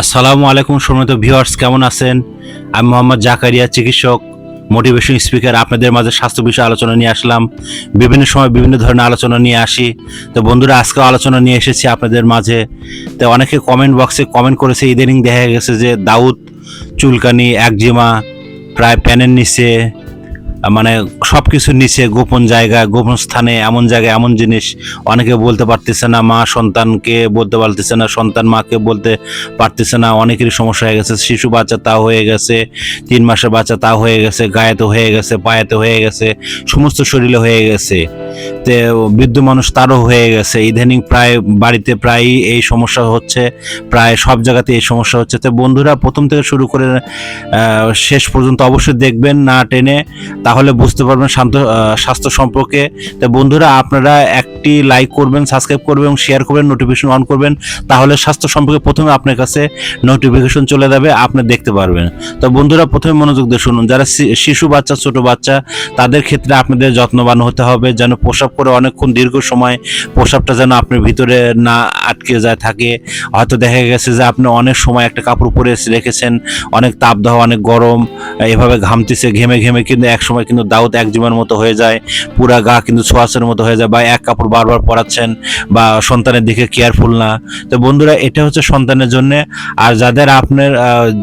আসসালামু আলাইকুম সম্মানিত ভিউয়ার্স, কেমন আছেন? আমি মোহাম্মদ জাকারিয়া, চিকিৎসক মোটিভেশন স্পিকার আপনাদের মাঝে স্বাস্থ্য বিষয়ে আলোচনা নিয়ে আসলাম। বিভিন্ন সময় বিভিন্ন ধরনের আলোচনা নিয়ে আসি। তো বন্ধুরা, আজকেও আলোচনা নিয়ে এসেছি আপনাদের মাঝে। তো অনেকে কমেন্ট বক্সে কমেন্ট করেছে, ইদানিং দেখা গেছে যে দাউদ চুলকানি, একজিমা, প্রায় প্যানের নিচে মানে সব কিছুর নিচে, গোপন জায়গা, গোপন স্থানে, এমন জায়গায় এমন জিনিস অনেকে বলতে পারতেছে না, মা সন্তানকে বলতে পারতেছে না, সন্তান মাকে বলতে পারতেছে না অনেকেরই সমস্যা হয়ে গেছে, শিশু বাচ্চা তা হয়ে গেছে, তিন মাসের বাচ্চা তা হয়ে গেছে গায়েতে হয়ে গেছে পায়েতে হয়ে গেছে, সমস্ত শরীরে হয়ে গেছে। তে বৃদ্ধ মানুষ তারও হয়ে গেছে, ইদানিং প্রায় বাড়িতে প্রায় এই সমস্যা হচ্ছে, প্রায় সব জায়গাতে এই সমস্যা হচ্ছে। তো বন্ধুরা, প্রথম থেকে শুরু করে শেষ পর্যন্ত অবশ্যই দেখবেন না টেনে তাহলে বুঝতে পারবেন শান্ত স্বাস্থ্য সম্পর্কে। তো বন্ধুরা আপনারা একটি লাইক করবেন সাবস্ক্রাইব করবেন এবং শেয়ার করবেন নোটিফিকেশন অন করবেন, তাহলে স্বাস্থ্য সম্পর্কে প্রথমে আপনার কাছে নোটিফিকেশন চলে যাবে, আপনি দেখতে পারবেন। তো বন্ধুরা, প্রথমে মনোযোগ দিয়ে শুনুন, যারা শিশু বাচ্চা, ছোট বাচ্চা, তাদের ক্ষেত্রে আপনাদের যত্নবান হতে হবে, যেন প্রসাব করে অনেকক্ষণ দীর্ঘ সময় প্রসাবটা যেন আপনার ভিতরে না আটকে যায়, থাকে। হয়তো দেখা গেছে যে আপনি অনেক সময় একটা কাপড় পরে রেখেছেন, অনেক তাপদাহ, অনেক গরম, এভাবে ঘামতেছে, ঘেমে ঘেমে কিন্তু এক সময় কিন্তু দাউদ একজিমার মতো হয়ে যায়, পুরা গা কিন্তু ছোঁয়াচের মতো হয়ে যায়, বা এক কাপড় বারবার পরাচ্ছেন বা সন্তানের দিকে কেয়ারফুল না। তো বন্ধুরা, এটা হচ্ছে সন্তানের জন্য। আর যাদের আপনার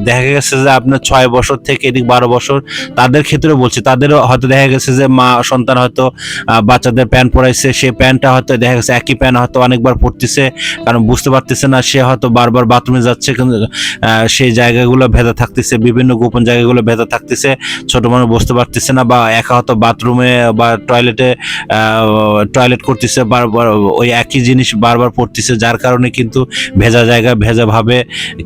দেখা গেছে যে আপনার ছয় বছর থেকে এদিক বারো বছর, তাদের ক্ষেত্রে বলছি, তাদেরও হয়তো দেখা গেছে যে মা, সন্তান হয়তো বাচ্চাদের প্যান্ট পরাইছে সেই প্যান্টটা হয়তো দেখা গেছে একই প্যান্ট হয়তো অনেকবার পরতেছে, কারণ বুঝতে পারতেছে না, সে হয়তো বারবার বাথরুমে যাচ্ছে, কিন্তু সেই জায়গাগুলো ভেজা থাকতেছে, বিভিন্ন গোপন জায়গাগুলো ভেজা থাকতেছে, ছোট মানুষ বুঝতে পারতেছে না বা একা হয়তো বাথরুমে বা টয়লেটে টয়লেট করতেছে বারবার ওই একই জিনিস বারবার পড়তেছে, যার কারণে কিন্তু ভেজা জায়গা ভেজা ভাবে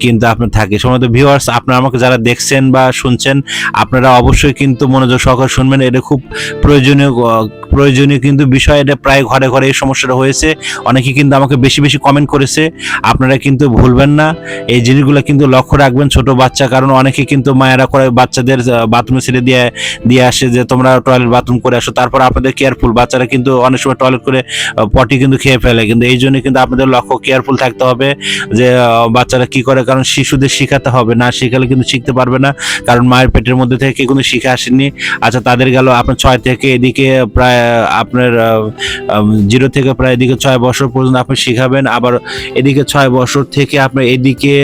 কিন্তু আপনার থাকে। সময় ভিউয়ার্স আপনারা আমাকে যারা দেখছেন বা শুনছেন, আপনারা অবশ্যই কিন্তু মনোযোগ সহকারে শুনবেন। এটা খুব প্রয়োজনীয় প্রয়োজনীয় কিন্তু বিষয়। এটা প্রায় ঘরে ঘরে এই সমস্যাটা হয়েছে। অনেকে কিন্তু আমাকে বেশি বেশি কমেন্ট করেছে। আপনারা কিন্তু ভুলবেন না। এই জিনিসগুলো কিন্তু লক্ষ্য রাখবেন ছোট বাচ্চা, কারণ অনেকে কিন্তু মায়েরা করে বাচ্চাদের বাথরুমে ছেড়ে দিয়ে দিয়ে আসে যে তোমরা টয়লেট বাথরুম করে আসো। তারপর আপনাদের কেয়ারফুল বাচ্চারা কিন্তু অনেক সময় টয়লেট করে পটি কিন্তু খেয়ে ফেলে। কিন্তু এই জন্য কিন্তু আপনাদের লক্ষ্য কেয়ারফুল থাকতে হবে যে বাচ্চারা কি করে? কারণ শিশুদের শেখাতে হবে। না শেখালে কিন্তু শিখতে পারবে না। কারণ মায়ের পেটের মধ্যে থেকে কিন্তু শিখে আসেনি। আচ্ছা তাদের গেল আপনার ছয় থেকে এদিকে প্রায়, আপনার জিরো থেকে প্রায় এদিকে ছয় বছর পর্যন্ত আপনি শিখাবেন। আবার এদিকে ছয় বছর থেকে আপনার এদিকে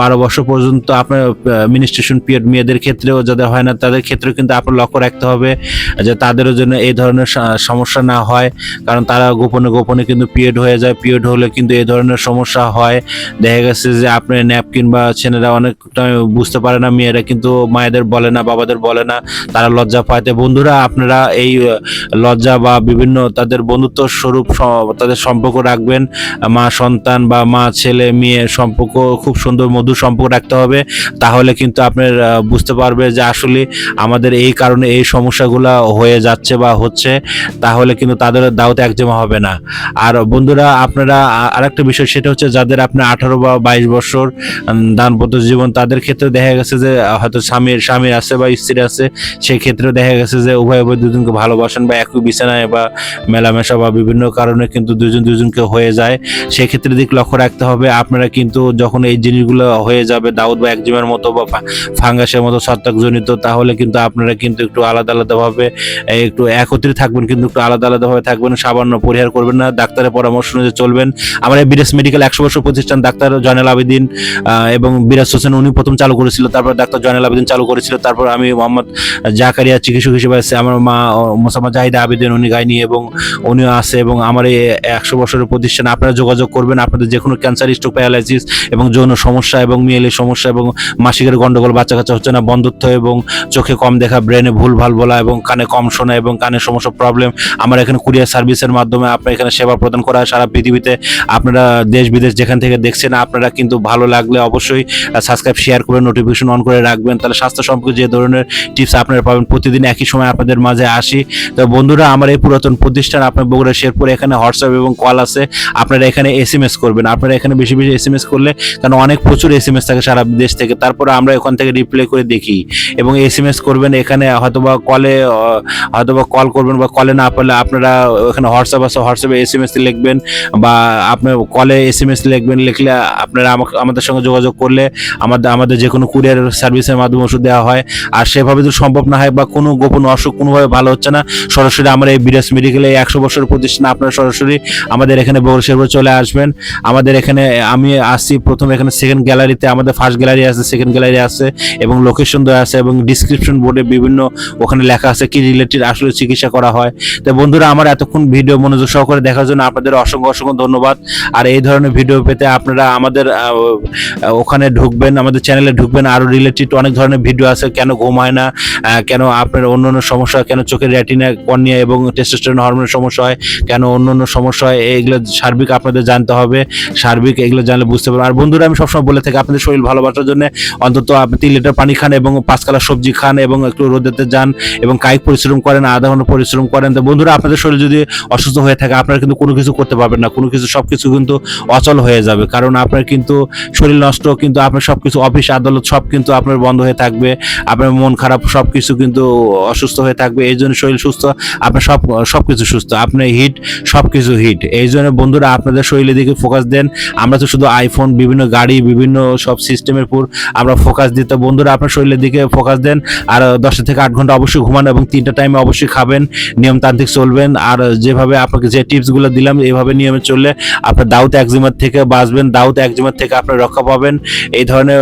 বারো বছর পর্যন্ত আপনার মিনিস্ট্রেশন পিরিয়ড মেয়েদের ক্ষেত্রেও যাদের হয় না, তাদের ক্ষেত্রেও কিন্তু আপনার লক্ষ্য রাখতে হবে যে, তাদেরও যেন এই ধরনের সমস্যা না হয়। কারণ তারা গোপনে গোপনে কিন্তু পিরিয়ড হয়ে যায়। পিরিয়ড হলে কিন্তু এই ধরনের সমস্যা হয়। দেখা গেছে যে আপনার ন্যাপকিন বা ছেলেরা অনেক বুঝতে পারে না, মেয়েরা কিন্তু মায়েদের বলে না, বাবাদের বলে না, তারা লজ্জা পায়। বন্ধুরা, আপনারা এই লজ্জা বা বিভিন্ন তাদের বন্ধুত্ব স্বরূপ তাদের সম্পর্ক রাখবেন। মা সন্তান বা মা, ছেলে, মেয়ে সম্পর্ক, খুব সুন্দর মধুর সম্পর্ক রাখতে হবে। তাহলে কিন্তু আপনার বুঝতে পারবে যে আসলে আমাদের এই কারণে এই সমস্যাগুলো হয়ে যাচ্ছে বা হচ্ছে। তাহলে কিন্তু তাদের দাওতে একজমা হবে না। আর বন্ধুরা, আপনারা আরেকটা বিষয়, সেটা হচ্ছে যাদের আপনার আঠারো বা বাইশ বছর দাম্পত্য জীবন তাদের ক্ষেত্রে দেখা গেছে যে হয়তো স্বামীর স্বামীর আছে বা স্ত্রী আছে সেই ক্ষেত্রে দেখা গেছে যে, উভয় উভয় দুজনকে ভালোবাসেন বা একই বিছানায় বা মেলামেশা বা বিভিন্ন কারণে কিন্তু দুজন দুজনকে হয়ে যায়। সেক্ষেত্রে দিক লক্ষ্য রাখতে হবে, আপনারা কিন্তু যখন এই জিনিসগুলো হয়ে যাবে, দাউদ বা একজিমের মতো বা ফাঙ্গাসের মতো ছত্রাকজনিত তাহলে কিন্তু আপনারা কিন্তু একটু আলাদা আলাদাভাবে একটু একত্রে থাকবেন, কিন্তু একটু আলাদা আলাদাভাবে থাকবেন, সামান্য পরিহার করবেন না। ডাক্তারের পরামর্শ অনুযায়ী চলবেন। আমার বিরাজ মেডিকেল একশো বছর প্রতিষ্ঠান, ডাক্তার জয়নাল আবেদিন এবং বিরাজ হোসেন, উনি প্রথম চালু করেছিল, তারপর ডাক্তার জয়নাল আবেদিন চালু করেছিল, তারপর আমি মোহাম্মদ জাকারিয়া চিকিৎসক হিসেবে আছে। আমার মা মোসাম্মদ জাহিদা আবেদিন, উনি গাইনি এবং উনিও আছে এবং আমার এই একশো বছরের প্রতিষ্ঠান। আপনারা যোগাযোগ করবেন, আপনাদের যে কোনো ক্যান্সার, স্ট্রোক, প্যারালাইসিস এবং যৌন সমস্যা এবং মেয়েলের সমস্যা এবং মাসিকের গন্ডগোল বাচ্চা কাচ্চা হচ্ছে না, বন্ধুত্ব এবং চোখে কম দেখা, ব্রেনে ভুল ভালো বলা এবং কানে কম শোনা এবং কানে সমস্যা প্রবলেম আমার এখানে কুরিয়ার সার্ভিসের মাধ্যমে আপনার এখানে সেবা প্রদান করা হয়। সারা পৃথিবীতে আপনারা দেশ, বিদেশ যেখান থেকে দেখছেন, আপনারা কিন্তু ভালো লাগলে অবশ্যই সাবস্ক্রাইব শেয়ার করে নোটিফিকেশন অন করে রাখবেন। তাহলে স্বাস্থ্য সম্পর্কে যে ধরনের টিপস আপনারা পাবেন, প্রতিদিন একই সময় আপনাদের মাঝে আসি। তো বন্ধুরা, আমার এই পুরাতন প্রতিষ্ঠান আপনার বগুড়া, শেরপুর, এখানে হোয়াটসঅ্যাপ এবং কল আছে। আপনারা এখানে এস এম এস করবেন। আপনারা এখানে বেশি বেশি এস এম এস করলে, কারণ অনেক প্রচুর এস এম এস থাকে সারা দেশ থেকে। তারপরে আমরা ওখান থেকে রিপ্লাই করে দেখি। এবং এস এম এস করবেন, এখানে হয়তোবা কলে হয়তোবা কল করবেন বা কলে না পারলে আপনারা এখানে হোয়াটসঅ্যাপ হোয়াটসঅ্যাপ আছে হোয়াটসঅ্যাপে এস এম এস লিখবেন বা আপনার কলে এস এম এস লিখবেন, লিখলে আপনারা আমাদের সঙ্গে যোগাযোগ করলে আমাদের আমাদের যে কোনো কুরিয়ার সার্ভিসের মাধ্যমে ওষুধ দেওয়া হয়। আর সেভাবে যদি সম্ভব না হয় বা কোনো গোপন অসুখ কোনোভাবে ভালো হচ্ছে না, সরাসরি আমরা এই বিরাস মেডিকেলে একশো বছরের প্রতিষ্ঠান আপনারা সরাসরি আমাদের এখানে বগুড়া চলে আসবেন। আমাদের এখানে, আমি আসছি প্রথম এখানে সেকেন্ড গ্যালারিতে আমাদের ফার্স্ট গ্যালারি আছে সেকেন্ড গ্যালারি আছে এবং লোকেশন দেওয়া আছে এবং ডিসক্রিপশন বোর্ডে বিভিন্ন ওখানে লেখা আছে কি রিলেটেড আসলে চিকিৎসা করা হয়। তো বন্ধুরা, আমার এতক্ষণ ভিডিও মনোযোগ সহকারে দেখার জন্য আপনাদের অসংখ্য অসংখ্য ধন্যবাদ। আর এই ধরনের ভিডিও পেতে আপনারা আমাদের ওখানে ঢুকবেন, আমাদের চ্যানেলে ঢুকবেন। আরও রিলেটেড অনেক ধরনের ভিডিও আছে, কেন ঘুম হয় না কেন আপনার অন্য অন্য সমস্যা কেন চোখের রেটিনা কর্নিয়া এবং টেস্টোস্টেরন হরমোনের সমস্যা হয়, কেন অন্য অন্য সমস্যা হয় এইগুলো সার্বিক আপনাদের জানতে হবে। সার্বিক এগুলো জানলে বুঝতে পারবেন। আর বন্ধুরা, আমি সবসময় বলে থাকি, আপনাদের শরীর ভালোবাসার জন্য অন্তত তিন লিটার পানি খান এবং পাঁচ কালা সবজি খান এবং একটু রোদেতে যান এবং কায়িক পরিশ্রম করেন, আধা ঘণ্টা পরিশ্রম করেন। তো বন্ধুরা, আপনাদের শরীর যদি অসুস্থ হয়ে থাকে, আপনারা কিন্তু কোনো কিছু করতে পারবেন না। কোনো কিছু, সবকিছু কিন্তু অচল হয়ে যাবে। কারণ আপনার কিন্তু শরীর নষ্ট, কিন্তু আপনার সবকিছু অফিস, আদালত সব কিন্তু আপনার বন্ধ হয়ে থাকবে। আপনার মন খারাপ সব কিছু কিন্তু অসুস্থ হয়ে থাকবে। এই জন্য শরীর সুস্থ, আপনার সব সব কিছু সুস্থ। আপনার হিট সব কিছু হিট। এই জন্য বন্ধুরা, আপনাদের শরীরের দিকে ফোকাস দেন। আমরা তো শুধু আইফোন বিভিন্ন গাড়ি, বিভিন্ন সব সিস্টেমের উপর আমরা ফোকাস দিই। তো বন্ধুরা, আপনার শরীরের দিকে ফোকাস দেন। আর দশটা থেকে আট ঘণ্টা অবশ্যই ঘুমান এবং তিনটা টাইমে অবশ্যই খাবেন। নিয়মতান্ত্রিক চলবেন। আর যেভাবে আপনাকে যে টিপসগুলো দিলাম এইভাবে নিয়মে চললে আপনার দাউত একজিমার থেকে বাঁচবেন দাউত একজিমার থেকে আপনার রক্ষা পাবেন। এই ধরনের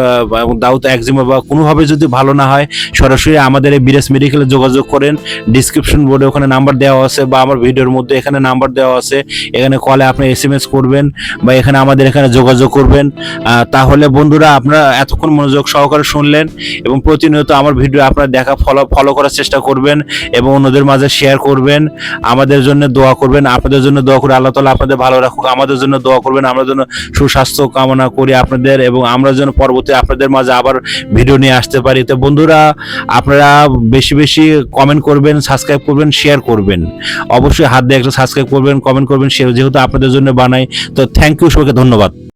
দাউত একজিমা বা কোনোভাবে যদি ভালো না হয়, সরাসরি আমাদের এই বিরেস মেডিকেলে যোগাযোগ করেন। ডিসক্রিপশন বোর্ডে ওখানে নাম্বার দেওয়া আছে বা আমার ভিডিওর মধ্যে এখানে নাম্বার দেওয়া আছে। এখানে কলে আপনি এস এম এস করবেন বা এখানে আমাদের এখানে যোগাযোগ করবেন। তাহলে বন্ধুরা, আপনারা এতক্ষণ মনোযোগ সহকারে শুনলেন এবং প্রতিনিয়ত আমার ভিডিও আপনারা দেখা ফলো ফলো করার চেষ্টা করবেন এবং অন্যদের মাঝে শেয়ার করবেন। আমাদের জন্য দোয়া করবেন। আপনাদের জন্য দোয়া করি, আল্লাহ তালা আপনাদের ভালো রাখুক। আমাদের জন্য দোয়া করবেন, আমরা যেন সুস্বাস্থ্য কামনা করি আপনাদের এবং আমরা যেন পরবর্তী আপনাদের মাঝে আবার ভিডিও নিয়ে আসতে পারি। তো বন্ধুরা, আপনারা বেশি বেশি কমেন্ট করবেন সাবস্ক্রাইব করবেন শেয়ার করবেন। অবশ্যই হাত দিয়ে একটা সাবস্ক্রাইব করবেন কমেন্ট করবেন শেয়ার যেহেতু আপনাদের জন্য বানাই। তো থ্যাংক ইউ সবাইকে ধন্যবাদ।